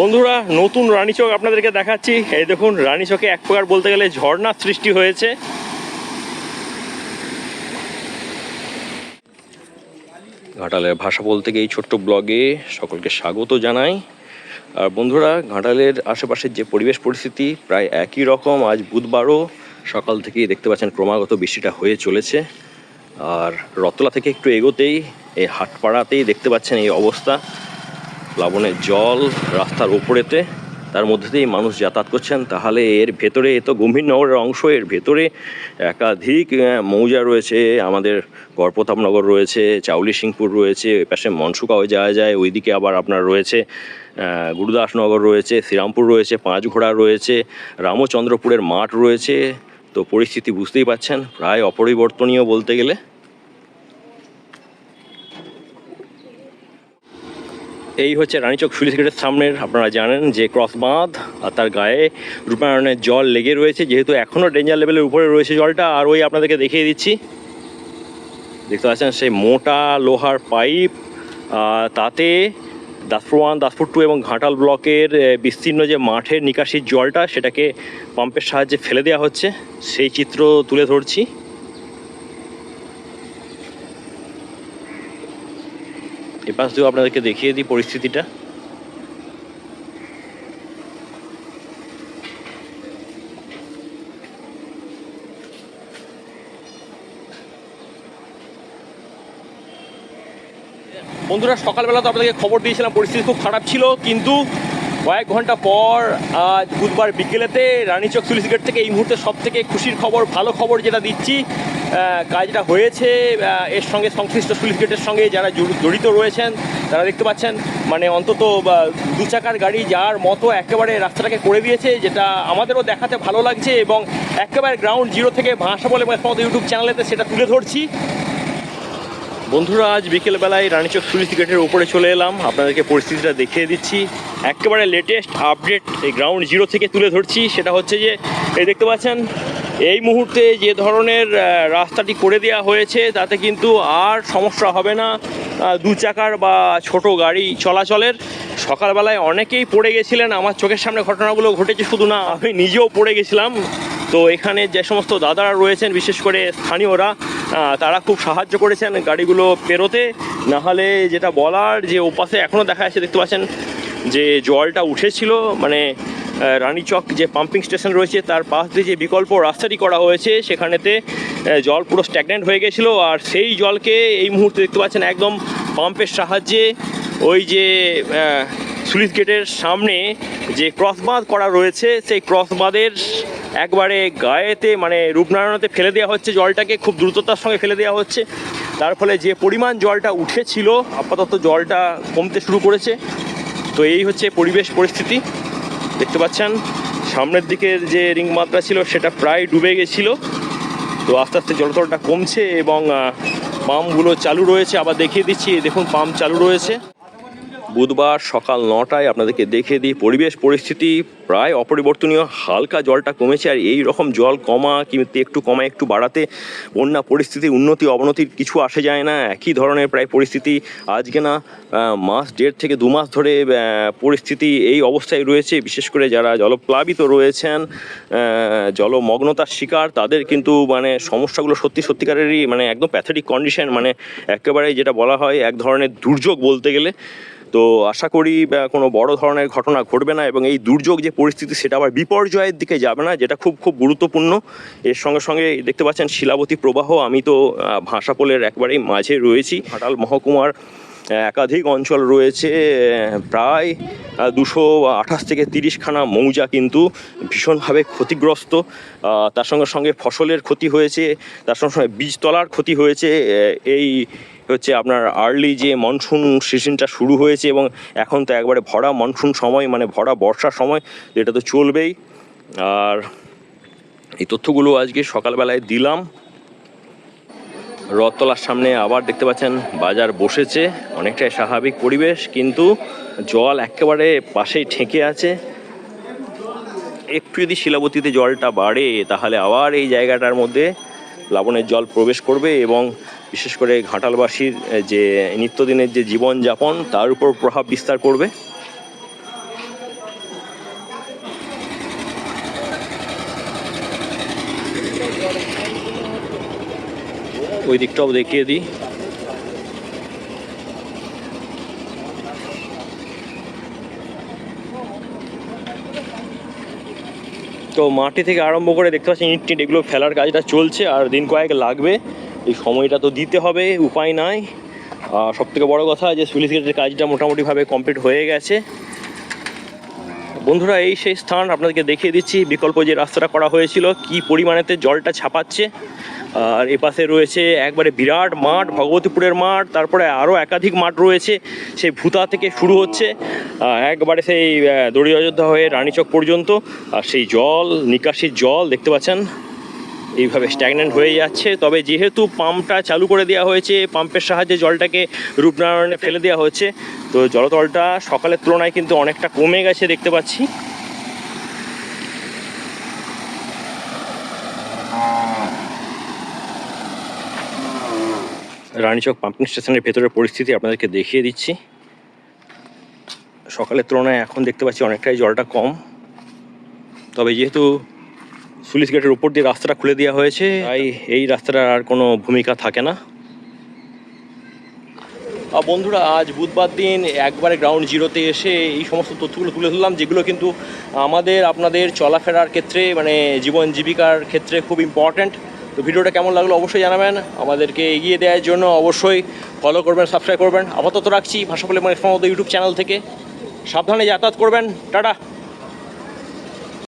বন্ধুরা, নতুন রানীচক আপনাদেরকে দেখাচ্ছি। এই দেখুন রানীচকে এক প্রকার বলতে গেলে ঝর্ণার সৃষ্টি হয়েছে। ঘাটালের ভাষা বলতে গিয়ে এই ছোট্ট ব্লগে সকলকে স্বাগত জানাই। আর বন্ধুরা, ঘাটালের আশেপাশের যে পরিবেশ পরিস্থিতি প্রায় একই রকম। আজ বুধবারও সকাল থেকেই দেখতে পাচ্ছেন ক্রমাগত বৃষ্টিটা হয়ে চলেছে। আর রতলা থেকে একটু এগোতেই, এই হাটপাড়াতেই দেখতে পাচ্ছেন এই অবস্থা। প্লাবনের জল রাস্তার ওপরেতে তার মধ্যে দিয়েই মানুষ যাতায়াত করছেন। তাহলে এর ভেতরে এ তো গম্ভীরনগরের অংশ, এর ভেতরে একাধিক মৌজা রয়েছে। আমাদের গড়প্রতাপনগর রয়েছে, চাউলি সিংপুর রয়েছে, ওই পাশে মনসুকাও যাওয়া যায়, ওইদিকে আবার আপনার রয়েছে গুরুদাসনগর রয়েছে, শ্রীরামপুর রয়েছে, পাঁচঘোড়া রয়েছে, রামচন্দ্রপুরের মাঠ রয়েছে। তো পরিস্থিতি বুঝতেই পাচ্ছেন প্রায় অপরিবর্তনীয় বলতে গেলে। এই হচ্ছে রানীচক সুইচ গেটের সামনের, আপনারা জানেন যে ক্রস বাঁধ আর তার গায়ে রূপায়ণের জল লেগে রয়েছে, যেহেতু এখনও ডেঞ্জার লেভেলের উপরে রয়েছে জলটা, আর ওই আপনাদেরকে দেখিয়ে দিচ্ছি। দেখতে পাচ্ছেন সেই মোটা লোহার পাইপ তাতে দাসপুর ওয়ান দাসপুর টু এবং ঘাটাল ব্লকের বিস্তীর্ণ যে মাঠের নিকাশির জলটা, সেটাকে পাম্পের সাহায্যে ফেলে দেওয়া হচ্ছে। সেই চিত্র তুলে ধরছি। এপাশ দিয়েও আপনাদেরকে দেখিয়ে দিই পরিস্থিতিটা। বন্ধুরা, সকালবেলা তো আপনাদেরকে খবর দিয়েছিলাম, পরিস্থিতি খুব খারাপ ছিল, কিন্তু কয়েক ঘণ্টা পর আজ বুধবার বিকেলেতে রানীচক সুলিশ গেট থেকে এই মুহূর্তে সব থেকে খুশির খবর, ভালো খবর যেটা দিচ্ছি কাজটা হয়েছে এর সঙ্গে সংশ্লিষ্ট সুলিশ গেটের সঙ্গে যারা জড়িত রয়েছেন, তারা দেখতে পাচ্ছেন মানে অন্তত দু চাকার গাড়ি যার মতো একেবারে রাস্তাটাকে করে দিয়েছে, যেটা আমাদেরও দেখাতে ভালো লাগছে এবং একেবারে গ্রাউন্ড জিরো থেকে ভাষা বলে ইউটিউব চ্যানেলেতে সেটা তুলে ধরছি। বন্ধুরা, আজ বিকেলবেলায় রানীচক পুলিশ গেটের উপরে চলে এলাম। আপনাদেরকে পরিস্থিতিটা দেখিয়ে দিচ্ছি। একেবারে লেটেস্ট আপডেট এই গ্রাউন্ড জিরো থেকে তুলে ধরছি। সেটা হচ্ছে যে, এই দেখতে পাচ্ছেন এই মুহূর্তে যে ধরনের রাস্তাটি করে দেওয়া হয়েছে, তাতে কিন্তু আর সমস্যা হবে না। দু চাকার বা ছোট গাড়ি চলাচলের। সকালবেলায় অনেকেই পড়ে গেছিলেন। আমার চোখের সামনে ঘটনাগুলো ঘটেছে শুধু না, আমি নিজেও পড়ে গেছিলাম। তো এখানে যে সমস্ত দাদারা রয়েছেন, বিশেষ করে স্থানীয়রা তারা খুব সাহায্য করেছেন গাড়িগুলো পেরোতে। নাহলে যেটা বলার, যে ওপাশে এখনও দেখা যাচ্ছে, দেখতে পাচ্ছেন যে জলটা উঠেছিল। মানে রানীচক যে পাম্পিং স্টেশন রয়েছে, তার পাশ দিয়ে যে বিকল্প রাস্তাটি করা হয়েছে, সেখানেতে জল পুরো স্ট্যাগনেন্ট হয়ে গেছিল। আর সেই জলকে এই মুহূর্তে দেখতে পাচ্ছেন একদম পাম্পের সাহায্যে ওই যে স্লুইস গেটের সামনে যে ক্রস বাঁধ করা রয়েছে, সেই ক্রস বাঁধের একবারে গায়েতে মানে রূপনারায়ণতে ফেলে দেওয়া হচ্ছে জলটাকে, খুব দ্রুততার সঙ্গে ফেলে দেওয়া হচ্ছে। তার ফলে যে পরিমাণ জলটা উঠেছিল, আপাতত জলটা কমতে শুরু করেছে। তো এই হচ্ছে পরিবেশ পরিস্থিতি। দেখতে পাচ্ছেন, সামনের দিকের যে রিং মাত্রা ছিল সেটা প্রায় ডুবে গেছিল। তো আস্তে আস্তে জলতলটা কমছে এবং পাম্পগুলো চালু রয়েছে। আবার দেখিয়ে দিচ্ছি, দেখুন, পাম্প চালু রয়েছে। বুধবার সকাল নটায় আপনাদেরকে দেখিয়ে দিই পরিবেশ পরিস্থিতি। প্রায় অপরিবর্তনীয়, হালকা জলটা কমেছে আর এই রকম জল কমা কিন্তু একটু কমা একটু বাড়াতে বন্যা পরিস্থিতি উন্নতি, অবনতির কিছু আসে যায় না। একই ধরনের প্রায় পরিস্থিতি আজকে না মাস দেড় থেকে দু মাস ধরে পরিস্থিতি এই অবস্থায় রয়েছে। বিশেষ করে যারা জলপ্লাবিত রয়েছেন জলমগ্নতার শিকার, তাদের কিন্তু মানে সমস্যাগুলো সত্যি সত্যিকারেরই মানে একদম প্যাথেটিক কন্ডিশন মানে একেবারে যেটা বলা হয় এক ধরনের দুর্যোগ বলতে গেলে। তো আশা করি কোনো বড় ধরনের ঘটনা ঘটবে না এবং এই দুর্যোগ যে পরিস্থিতি, সেটা আবার বিপর্যয়ের দিকে যাবে না, যেটা খুব খুব গুরুত্বপূর্ণ। এর সঙ্গে সঙ্গে দেখতে পাচ্ছেন শিলাবতী প্রবাহ, আমি তো ভাষাপোলের একবারেই মাঝে রয়েছি। ঘাটাল মহকুমার একাধিক অঞ্চল রয়েছে প্রায় দুশো আঠাশ থেকে তিরিশখানা মৌজা কিন্তু ভীষণভাবে ক্ষতিগ্রস্ত। তার সঙ্গে সঙ্গে ফসলের ক্ষতি হয়েছে, তার সঙ্গে সঙ্গে বীজতলার ক্ষতি হয়েছে এই হচ্ছে আপনার আর্লি যে মনসুন সিজনটা শুরু হয়েছে এবং এখন তো একবারে ভরা মনসুন সময় মানে ভরা বর্ষার সময়, যেটা তো চলবেই। আর এই তথ্যগুলো আজকে সকালবেলায় দিলাম। রথতলার সামনে আবার দেখতে পাচ্ছেন, বাজার বসেছে, অনেকটাই স্বাভাবিক পরিবেশ, কিন্তু জল একেবারে পাশেই ঠেকে আছে। একটু যদি শিলাবতীতে জলটা বাড়ে, তাহলে আবার এই জায়গাটার মধ্যে লাবণের জল প্রবেশ করবে এবং বিশেষ করে ঘাটালবাসীর যে নিত্যদিনের যে জীবনযাপন, তার উপর প্রভাব বিস্তার করবে। ওই দিকটাও দেখিয়ে দিই। তো মাটি থেকে আরম্ভ করে দেখতে পাচ্ছি ইট টিট, এগুলো ফেলার কাজটা চলছে আর দিন কয়েক লাগবে। এই সময়টা তো দিতে হবে, উপায় নাই। আর সব থেকে বড়ো কথা যে সুইচ গেটের কাজটা মোটামুটিভাবে কমপ্লিট হয়ে গেছে। বন্ধুরা, এই সেই স্থান আপনাদেরকে দেখিয়ে দিচ্ছি। বিকল্প যে রাস্তাটা করা হয়েছিল, কি পরিমাণেতে জলটা ছাপাচ্ছে। আর এ পাশে রয়েছে একবারে বিরাট মাঠ, ভগবতীপুরের মাঠ, তারপরে আরও একাধিক মাঠ রয়েছে। সেই ভূতা থেকে শুরু হচ্ছে একবারে সেই দড়ি অযোধ্যা হয়ে রানীচক পর্যন্ত। আর সেই জল, নিকাশির জল দেখতে পাচ্ছেন, এইভাবে স্ট্যাগনেন্ট হয়ে যাচ্ছে। তবে যেহেতু পাম্পটা চালু করে দেওয়া হয়েছে, পাম্পের সাহায্যে জলটাকে রূপনারায়ণে ফেলে দেওয়া হচ্ছে তো জলতলটা সকালের তুলনায় কিন্তু অনেকটা কমে গেছে দেখতে পাচ্ছি। রানীচক পাম্পিং স্টেশনের ভেতরের পরিস্থিতি আপনাদেরকে দেখিয়ে দিচ্ছি। সকালের তুলনায় এখন দেখতে পাচ্ছি অনেকটাই জলটা কম। তবে যেহেতু সুলিশ গেটের উপর দিয়ে রাস্তাটা খুলে দেওয়া হয়েছে, তাই এই রাস্তাটার আর কোনো ভূমিকা থাকে না। বন্ধুরা, আজ বুধবার দিন একবারে গ্রাউন্ড জিরোতে এসে এই সমস্ত তথ্যগুলো তুলে ধরলাম, যেগুলো কিন্তু আমাদের, আপনাদের চলাফেরার ক্ষেত্রে মানে জীবন জীবিকার ক্ষেত্রে খুব ইম্পর্ট্যান্ট তো ভিডিওটা কেমন লাগল অবশ্যই জানাবেন। আমাদেরকে এগিয়ে দেওয়ার জন্য অবশ্যই ফলো করবেন সাবস্ক্রাইব করবেন। আপাতত রাখছি ভাষা বলে মানে ইউটিউব চ্যানেল থেকে। সাবধানে যাতায়াত করবেন। টাটা!